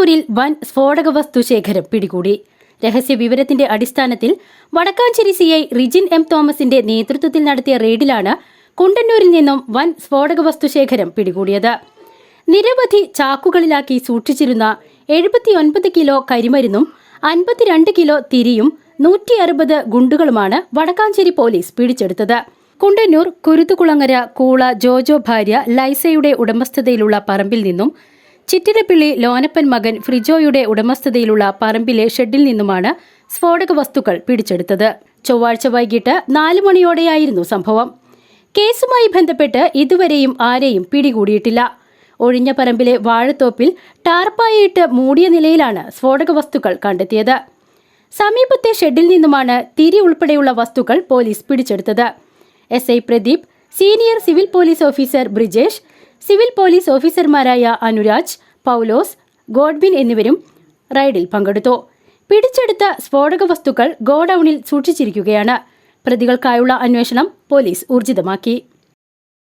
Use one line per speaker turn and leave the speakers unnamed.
കുണ്ടന്നൂരിൽ വൻ സ്ഫോടക വസ്തു ശേഖരം പിടികൂടി. രഹസ്യ വിവരത്തിന്റെ അടിസ്ഥാനത്തിൽ Vadakkanchery C I Rijin M തോമസിന്റെ നേതൃത്വത്തിൽ നടത്തിയ റെയ്ഡിലാണ് കുണ്ടന്നൂരിൽ നിന്നും വൻ സ്ഫോടക വസ്തു ശേഖരം പിടികൂടിയത്. നിരവധി ചാക്കുകളിലാക്കി സൂക്ഷിച്ചിരുന്ന എഴുപത്തിയൊൻപത് കിലോ കരിമരുന്നും അൻപത്തിരണ്ട് കിലോ തിരിയും നൂറ്റി അറുപത് ഗുണ്ടുകളുമാണ് വടക്കാഞ്ചേരി പോലീസ് പിടിച്ചെടുത്തത്. കുണ്ടന്നൂർ കുരുത്തുകുളങ്ങര കൂള ജോജോ ഭാര്യ ലൈസയുടെ ഉടമസ്ഥതയിലുള്ള പറമ്പിൽ നിന്നും ചിറ്റിരപ്പിള്ളി ലോനപ്പൻ മകൻ ഫ്രിജോയുടെ ഉടമസ്ഥതയിലുള്ള പറമ്പിലെ ഷെഡിൽ നിന്നുമാണ് സ്ഫോടക വസ്തുക്കൾ പിടിച്ചെടുത്തത്. ചൊവ്വാഴ്ച വൈകിട്ട് നാല് മണിയോടെയായിരുന്നു സംഭവം. കേസുമായി ബന്ധപ്പെട്ട് ഇതുവരെയും ആരെയും പിടികൂടിയിട്ടില്ല. ഒഴിഞ്ഞ പറമ്പിലെ വാഴത്തോപ്പിൽ ടാർപ്പായിട്ട് മൂടിയ നിലയിലാണ് സ്ഫോടക വസ്തുക്കൾ കണ്ടെത്തിയത്. സമീപത്തെ ഷെഡിൽ നിന്നുമാണ് തിരി ഉൾപ്പെടെയുള്ള വസ്തുക്കൾ പോലീസ് പിടിച്ചെടുത്തത്. S I Pradeep senior civil police officer Brijesh civil police ഓഫീസർമാരായ അനുരാജ് പൗലോസ് ഗോഡ്ബിൻ എന്നിവരും റൈഡിൽ പങ്കെടുത്തു. പിടിച്ചെടുത്ത സ്ഫോടക വസ്തുക്കൾ ഗോഡൌണിൽ സൂക്ഷിച്ചിരിക്കുകയാണ്. പ്രതികൾക്കായുള്ള അന്വേഷണം പോലീസ് ഊർജിതമാക്കി.